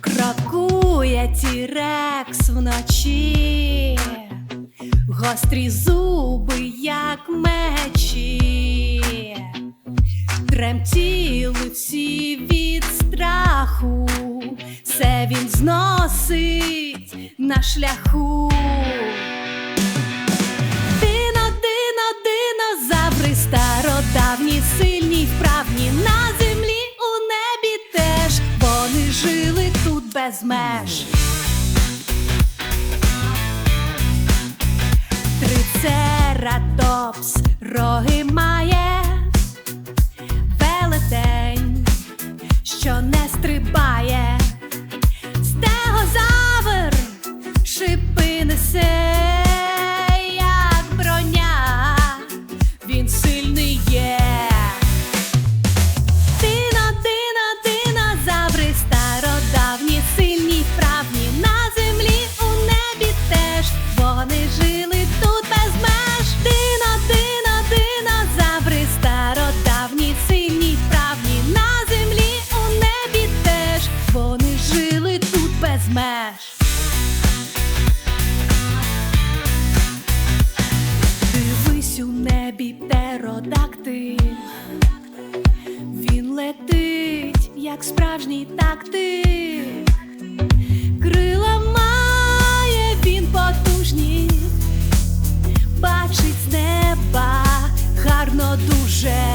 Крокує тірекс вночі, гострі зуби, як мечі, тремтіли всі від страху, все він зносить на шляху. Тут без без. Дивись у небі птеродактиль Він летить, як справжній тактик. Крила має він потужні, бачить з неба гарно дуже.